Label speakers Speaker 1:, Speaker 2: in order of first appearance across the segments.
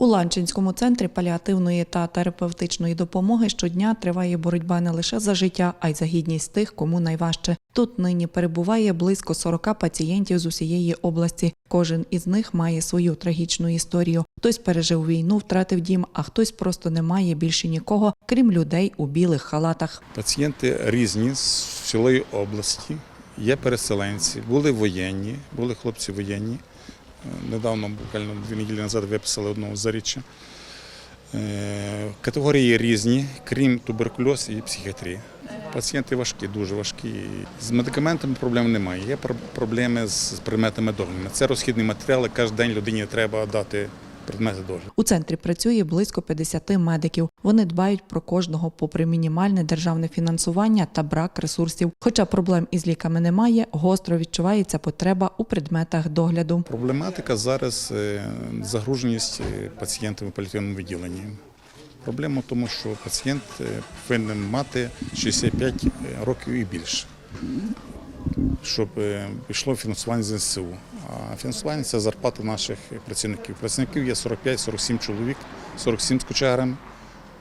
Speaker 1: У Ланчинському центрі паліативної та терапевтичної допомоги щодня триває боротьба не лише за життя, а й за гідність тих, кому найважче. Тут нині перебуває близько 40 пацієнтів з усієї області. Кожен із них має свою трагічну історію. Хтось пережив війну, втратив дім, а хтось просто не має більше нікого, крім людей у білих халатах.
Speaker 2: Пацієнти різні з цілої області. Є переселенці, були воєнні, були хлопці воєнні. Недавно, буквально дві неділі назад, виписали одного заріччя. Е, Категорії різні, крім туберкульоз і психіатрії. Пацієнти важкі, дуже важкі. З медикаментами проблем немає. Є пр- проблеми з предметами догляду. Це розхідні матеріали. Кожен день людині треба дати предмети догляду.
Speaker 1: У центрі працює близько 50 медиків. Вони дбають про кожного попри мінімальне державне фінансування та брак ресурсів. Хоча проблем із ліками немає, гостро відчувається потреба у предметах догляду.
Speaker 2: Проблематика зараз е, загруженість е, пацієнтів у паліативному відділенні. Проблема в тому, що пацієнт е, повинен мати 65 років і більше, щоб е, пішло фінансування з НСУ. А фінансування це зарплата наших працівників. Працівників є 45-47 чоловік, 47 з кочегарами.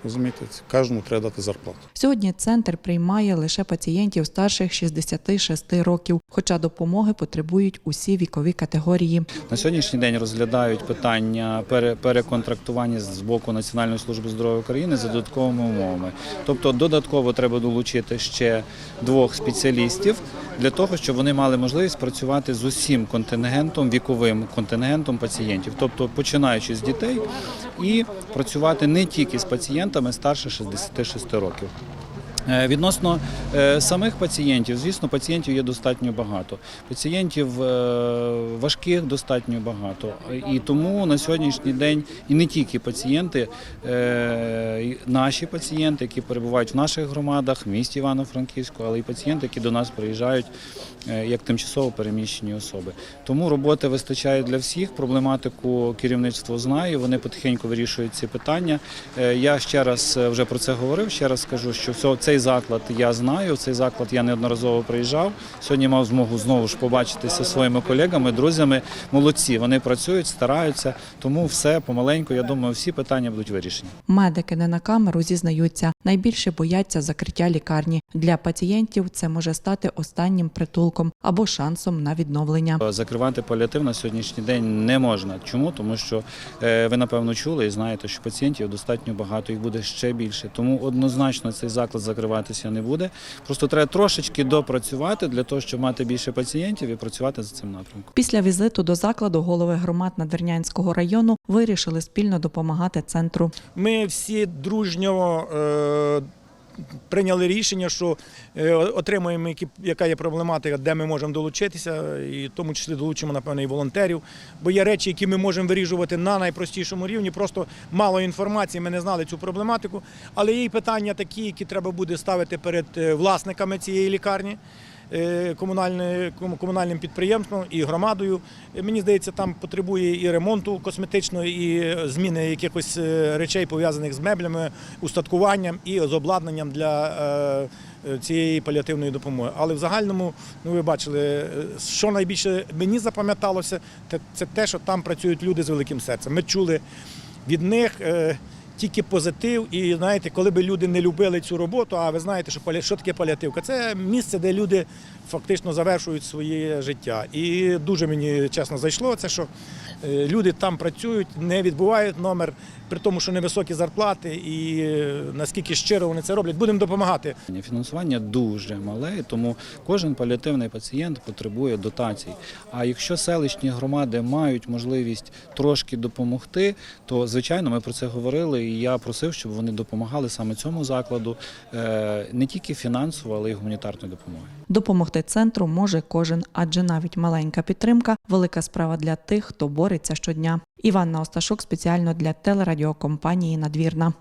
Speaker 2: Розумієте, кожному треба дати зарплату.
Speaker 1: Сьогодні центр приймає лише пацієнтів старших 66 років, хоча допомоги потребують усі вікові категорії.
Speaker 3: На сьогоднішній день розглядають питання пере- переконтрактування з боку Національної служби здоров'я України за додатковими умовами. Тобто додатково треба долучити ще двох спеціалістів для того, щоб вони мали можливість працювати з усім контингентом, віковим контингентом пацієнтів, тобто починаючи з дітей і працювати не тільки з пацієнтами старше 66 років. Е, Відносно е, самих пацієнтів, звісно, пацієнтів є достатньо багато. Пацієнтів е, важких достатньо багато. І тому на сьогоднішній день і не тільки пацієнти, наші пацієнти, які перебувають в наших громадах, в місті Івано-Франківську, але й пацієнти, які до нас приїжджають як тимчасово переміщені особи. Тому роботи вистачає для всіх. Проблематику керівництво знає. Вони потихеньку вирішують ці питання. Я ще раз вже про це говорив. Ще раз скажу, що все- цей заклад я знаю. Цей заклад я неодноразово приїжджав. Сьогодні мав змогу знову ж побачитися своїми колегами, друзями. Молодці, вони працюють, стараються. Тому все помаленьку. Я думаю, всі питання будуть вирішені.
Speaker 1: Медики не на камеру зізнаються, найбільше бояться закриття лікарні. Для пацієнтів це може стати останнім притулком або шансом на відновлення.
Speaker 3: Закривати паліатив на сьогоднішній день не можна. Чому? Тому що е, ви напевно чули і знаєте, що пацієнтів достатньо багато, їх буде ще більше. Тому однозначно цей заклад закриватися не буде. Просто треба трошечки допрацювати для того, щоб мати більше пацієнтів і працювати за цим напрямком.
Speaker 1: Після візиту до закладу голови громад Надвірнянського району вирішили спільно допомагати центру.
Speaker 4: Ми всі дружньо е, прийняли рішення, що е, отримуємо, яка є проблематика, де ми можемо долучитися, і в тому числі долучимо, напевно, і волонтерів. Бо є речі, які ми можемо вирішувати на найпростішому рівні. Просто мало інформації, ми не знали цю проблематику. Але є питання такі, які треба буде ставити перед е, власниками цієї лікарні. Е, кому- комунальним підприємством і громадою. Е, Мені здається, там потребує і ремонту косметичного, і зміни якихось е, речей пов'язаних з меблями, устаткуванням і з обладнанням для е, е, цієї паліативної допомоги. Але в загальному, ну ви бачили, е, що найбільше мені запам'яталося, це те, що там працюють люди з великим серцем. Ми чули від них. Тільки позитив, і знаєте, коли би люди не любили цю роботу, а ви знаєте, що що таке паліативка? Це місце, де люди фактично завершують своє життя. І дуже мені чесно зайшло це, що е, люди там працюють, не відбувають номер, при тому, що невисокі зарплати, і е, наскільки щиро вони це роблять, будемо допомагати.
Speaker 3: Фінансування дуже мале, тому кожен паліативний пацієнт потребує дотацій. А якщо селищні громади мають можливість трошки допомогти, то звичайно ми про це говорили. І я просив, щоб вони допомагали саме цьому закладу е, не тільки фінансово, але й гуманітарною допомогою.
Speaker 1: Допомогти центру може кожен, адже навіть маленька підтримка велика справа для тих, хто бореться щодня. Іванна Осташук спеціально для телерадіокомпанії Надвірна.